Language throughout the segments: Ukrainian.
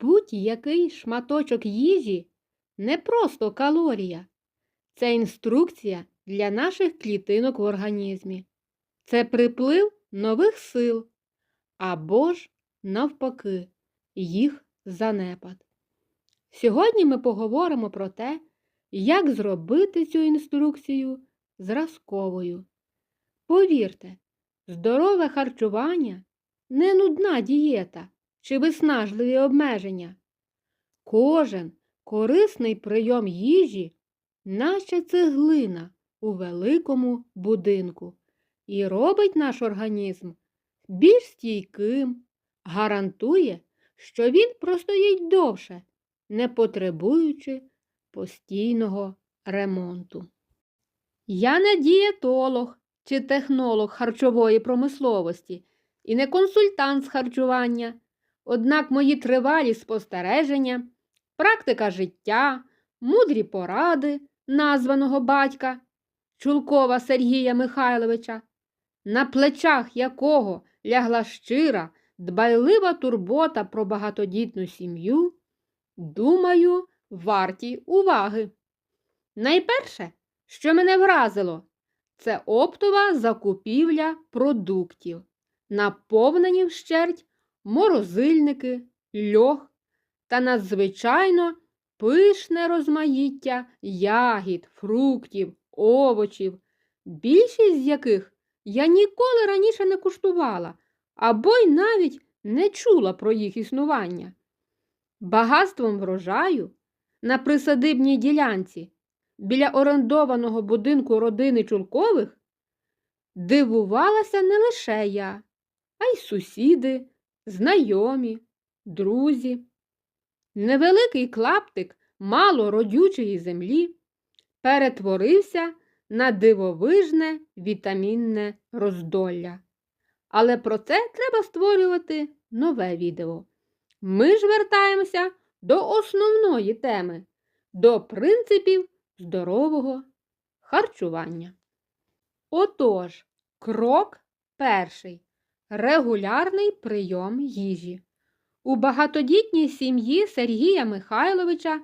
Будь-який шматочок їжі не просто калорія, це інструкція для наших клітинок в організмі. Це приплив нових сил або ж, навпаки, їх занепад. Сьогодні ми поговоримо про те, як зробити цю інструкцію зразковою. Повірте, здорове харчування не нудна дієта чи виснажливі обмеження. Кожен корисний прийом їжі, наче цеглина у великому будинку, і робить наш організм більш стійким, гарантує, що він простоїть довше, не потребуючи постійного ремонту. Я не дієтолог чи технолог харчової промисловості і не консультант з харчування. Однак мої тривалі спостереження, практика життя, мудрі поради названого батька Чулкова Сергія Михайловича, на плечах якого лягла щира, дбайлива турбота про багатодітну сім'ю, думаю, варті уваги. Найперше, що мене вразило, це оптова закупівля продуктів, наповнені вщерть морозильники, льох та надзвичайно пишне розмаїття ягід, фруктів, овочів, більшість з яких я ніколи раніше не куштувала або й навіть не чула про їх існування. Багатством врожаю на присадибній ділянці біля орендованого будинку родини Чулкових дивувалася не лише я, а й сусіди, знайомі, друзі. Невеликий клаптик мало родючої землі перетворився на дивовижне вітамінне роздолля. Але про це треба створювати нове відео. Ми ж вертаємося до основної теми, до принципів здорового харчування. Отож, крок перший регулярний прийом їжі. У багатодітній сім'ї Сергія Михайловича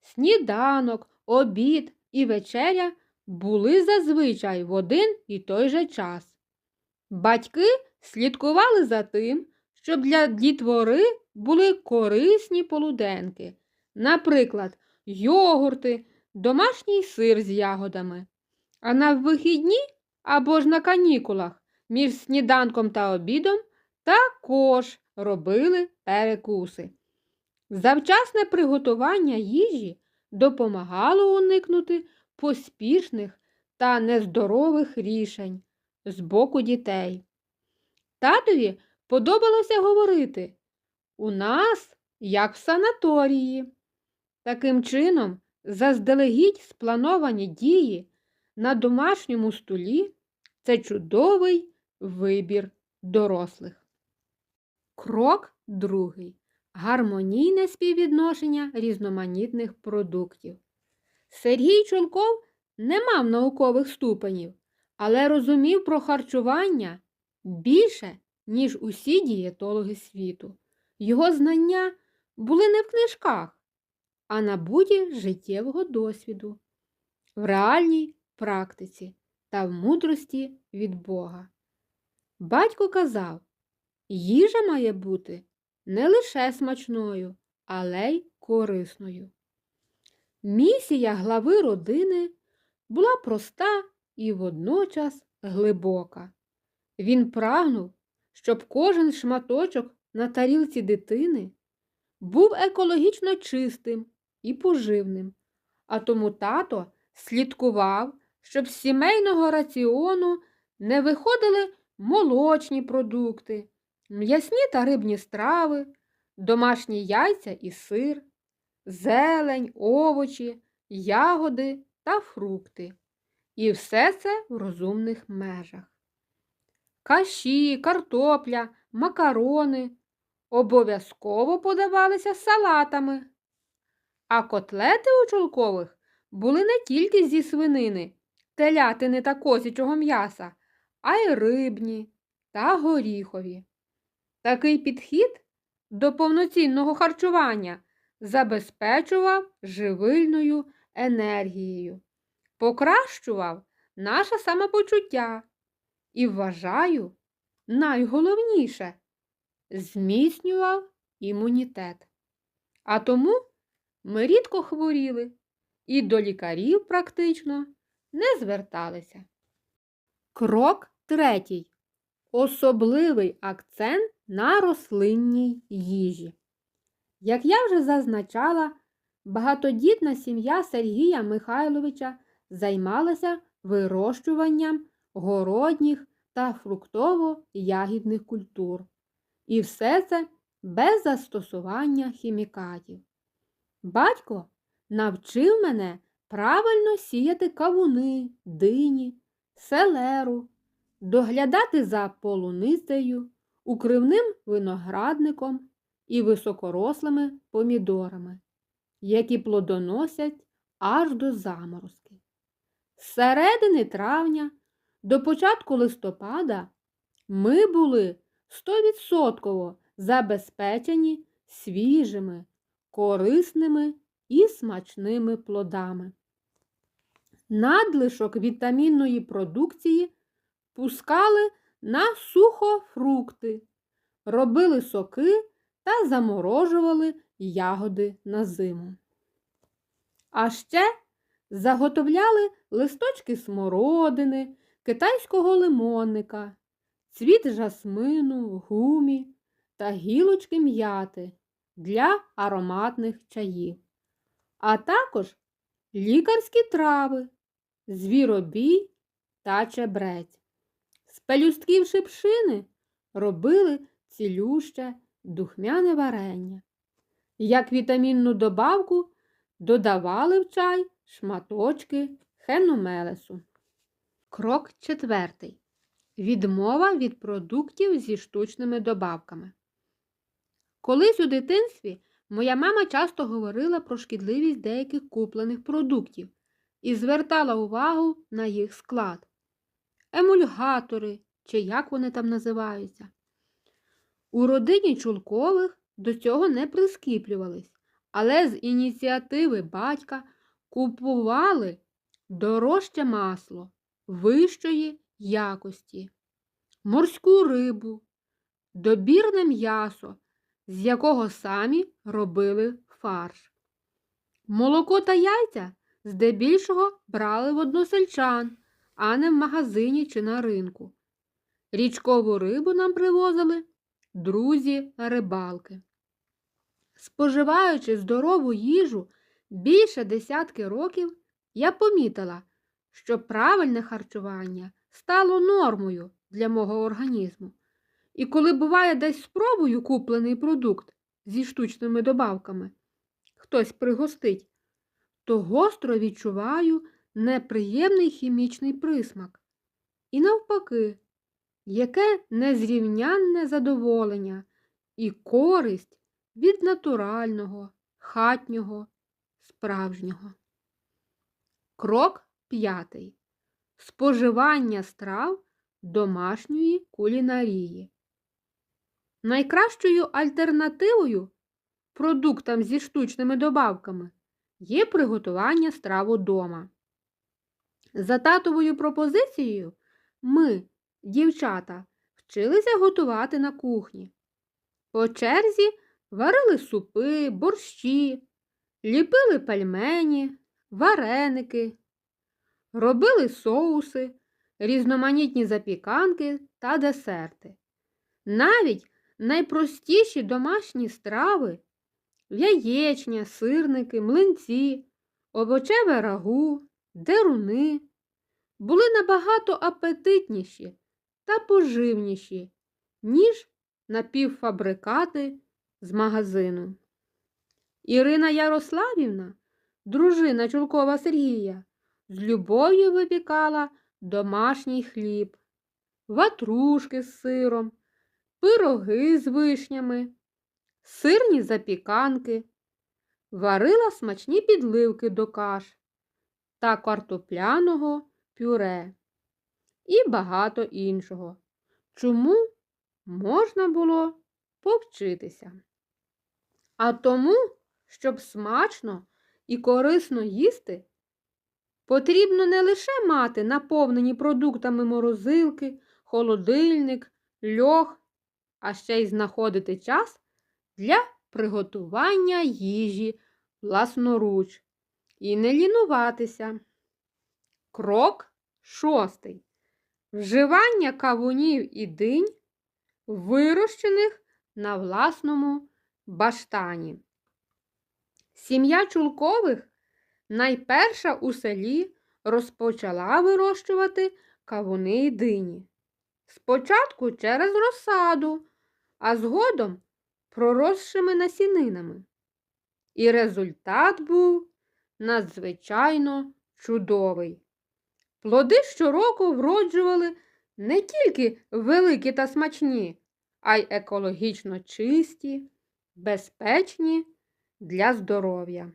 сніданок, обід і вечеря були зазвичай в один і той же час. Батьки слідкували за тим, щоб для дітвори були корисні полуденки, наприклад, йогурти, домашній сир з ягодами. А на вихідні або ж на канікулах між сніданком та обідом також робили перекуси. Завчасне приготування їжі допомагало уникнути поспішних та нездорових рішень з боку дітей. Татові подобалося говорити у нас, як в санаторії. Таким чином, заздалегідь сплановані дії на домашньому столі це чудовий вибір дорослих. Крок другий. Гармонійне співвідношення різноманітних продуктів. Сергій Чулков не мав наукових ступенів, але розумів про харчування більше, ніж усі дієтологи світу. Його знання були не в книжках, а на буді життєвого досвіду, в реальній практиці та в мудрості від Бога. Батько казав, їжа має бути не лише смачною, але й корисною. Місія глави родини була проста і водночас глибока. Він прагнув, щоб кожен шматочок на тарілці дитини був екологічно чистим і поживним, а тому тато слідкував, щоб з сімейного раціону не виходили молочні продукти, м'ясні та рибні страви, домашні яйця і сир, зелень, овочі, ягоди та фрукти. І все це в розумних межах. Каші, картопля, макарони обов'язково подавалися салатами. А котлети у чолкових були не тільки зі свинини, телятини та козячого м'яса, а й рибні та горіхові. Такий підхід до повноцінного харчування забезпечував живильною енергією, покращував наше самопочуття і, вважаю, найголовніше зміцнював імунітет. А тому ми рідко хворіли і до лікарів практично не зверталися. Крок третій. Особливий акцент на рослинній їжі. Як я вже зазначала, багатодітна сім'я Сергія Михайловича займалася вирощуванням городніх та фруктово-ягідних культур. І все це без застосування хімікатів. Батько навчив мене правильно сіяти кавуни, дині, селеру, доглядати за полуницею, укривним виноградником і високорослими помідорами, які плодоносять аж до заморозки. З середини травня до початку листопада ми були стовідсотково забезпечені свіжими, корисними і смачними плодами. Надлишок вітамінної продукції пускали на сухофрукти, робили соки та заморожували ягоди на зиму. А ще заготовляли листочки смородини, китайського лимонника, цвіт жасмину, гумі та гілочки м'яти для ароматних чаїв, а також лікарські трави, звіробій та чебрець. З пелюстків шипшини робили цілюще духмяне варення. Як вітамінну добавку додавали в чай шматочки хеномелесу. Крок четвертий. Відмова від продуктів зі штучними добавками. Колись у дитинстві моя мама часто говорила про шкідливість деяких куплених продуктів і звертала увагу на їх склад. Емульгатори, чи як вони там називаються. У родині Чулкових до цього не прискіплювались, але з ініціативи батька купували дорожче масло вищої якості, морську рибу, добірне м'ясо, з якого самі робили фарш. Молоко та яйця здебільшого брали в односельчан, а не в магазині чи на ринку. Річкову рибу нам привозили друзі рибалки. Споживаючи здорову їжу більше десятки років, я помітила, що правильне харчування стало нормою для мого організму. І коли буває десь спробую куплений продукт зі штучними добавками, хтось пригостить, то гостро відчуваю неприємний хімічний присмак. І навпаки, яке незрівнянне задоволення і користь від натурального, хатнього, справжнього. Крок п'ятий. Споживання страв домашньої кулінарії. Найкращою альтернативою продуктам зі штучними добавками є приготування страв удома. За татовою пропозицією ми, дівчата, вчилися готувати на кухні. По черзі варили супи, борщі, ліпили пельмені, вареники, робили соуси, різноманітні запіканки та десерти. Навіть найпростіші домашні страви яєчня, сирники, млинці, овочеве рагу, деруни були набагато апетитніші та поживніші, ніж напівфабрикати з магазину. Ірина Ярославівна, дружина Чулкова Сергія, з любов'ю випікала домашній хліб, ватрушки з сиром, пироги з вишнями, сирні запіканки, варила смачні підливки до каш та картопляного пюре і багато іншого. Чому можна було повчитися? А тому, щоб смачно і корисно їсти, потрібно не лише мати наповнені продуктами морозилки, холодильник, льох, а ще й знаходити час для приготування їжі власноруч і не лінуватися. Крок шостий. Вживання кавунів і динь, вирощених на власному баштані. Сім'я Чулкових найперша у селі розпочала вирощувати кавуни і дині. Спочатку через розсаду, а згодом проросшими насінинами. І результат був надзвичайно чудовий. Плоди щороку вроджували не тільки великі та смачні, а й екологічно чисті, безпечні для здоров'я.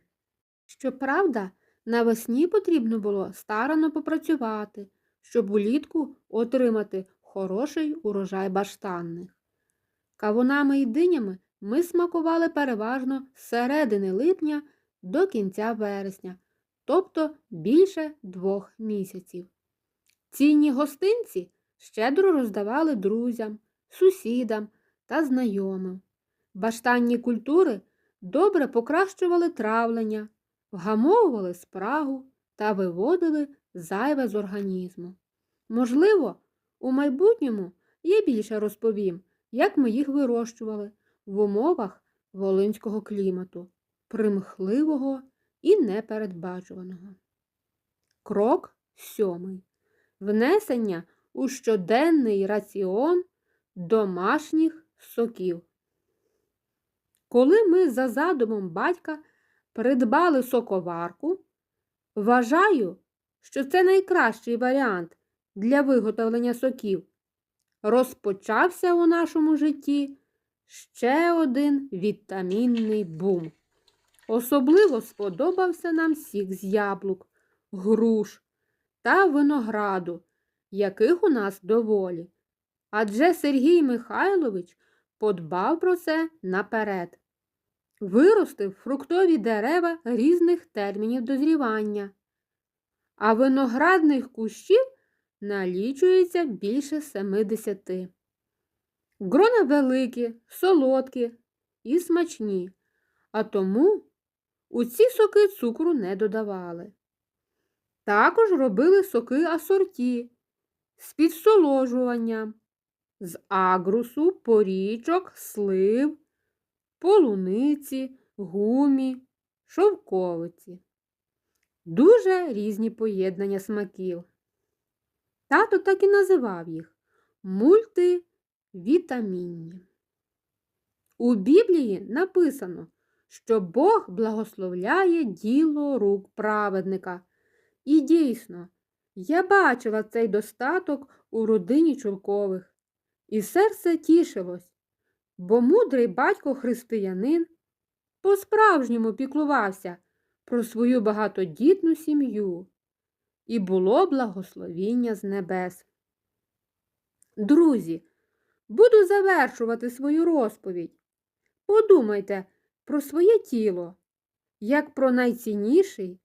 Щоправда, навесні потрібно було старано попрацювати, щоб улітку отримати хороший урожай баштанних. Кавунами і динями ми смакували переважно з середини липня до кінця вересня, тобто більше двох місяців. Цінні гостинці щедро роздавали друзям, сусідам та знайомим. Баштанні культури добре покращували травлення, вгамовували спрагу та виводили зайве з організму. Можливо, у майбутньому я більше розповім, як ми їх вирощували в умовах волинського клімату, примхливого і непередбачуваного. Крок сьомий. Внесення у щоденний раціон домашніх соків. Коли ми за задумом батька придбали соковарку, вважаю, що це найкращий варіант для виготовлення соків. Розпочався у нашому житті ще один вітамінний бум. Особливо сподобався нам сік з яблук, груш та винограду, яких у нас доволі. Адже Сергій Михайлович подбав про це наперед. Виростив фруктові дерева різних термінів дозрівання, а виноградних кущів налічується більше 70. Грона великі, солодкі і смачні, а тому у ці соки цукру не додавали. Також робили соки асорті з підсоложуванням, з агрусу, порічок, слив, полуниці, гумі, шовковиці. Дуже різні поєднання смаків. Тато так і називав їх мультивітамінні. У Біблії написано, що Бог благословляє діло рук праведника. І дійсно, я бачила цей достаток у родині Чулкових, і серце тішилось, бо мудрий батько християнин по-справжньому піклувався про свою багатодітну сім'ю, і було благословіння з небес. Друзі, буду завершувати свою розповідь. Подумайте про своє тіло, як про найцінніший,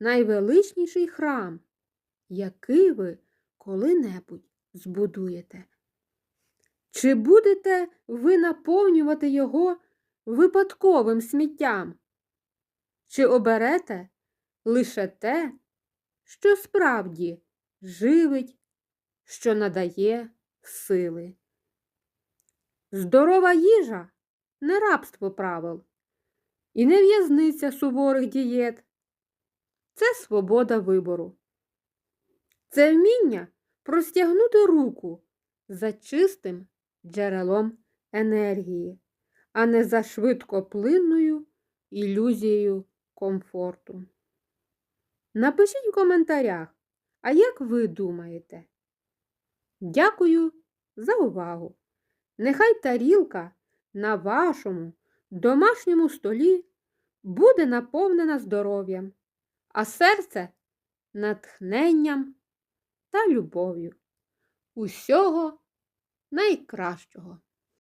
найвеличніший храм, який ви коли-небудь збудуєте. Чи будете ви наповнювати його випадковим сміттям? Чи оберете лише те, що справді живить, що надає сили? Здорова їжа не рабство правил і не в'язниця суворих дієт. Це свобода вибору. Це вміння простягнути руку за чистим джерелом енергії, а не за швидкоплинною ілюзією комфорту. Напишіть в коментарях, а як ви думаєте? Дякую за увагу! Нехай тарілка на вашому домашньому столі буде наповнена здоров'ям, а серце натхненням та любов'ю. Усього найкращого!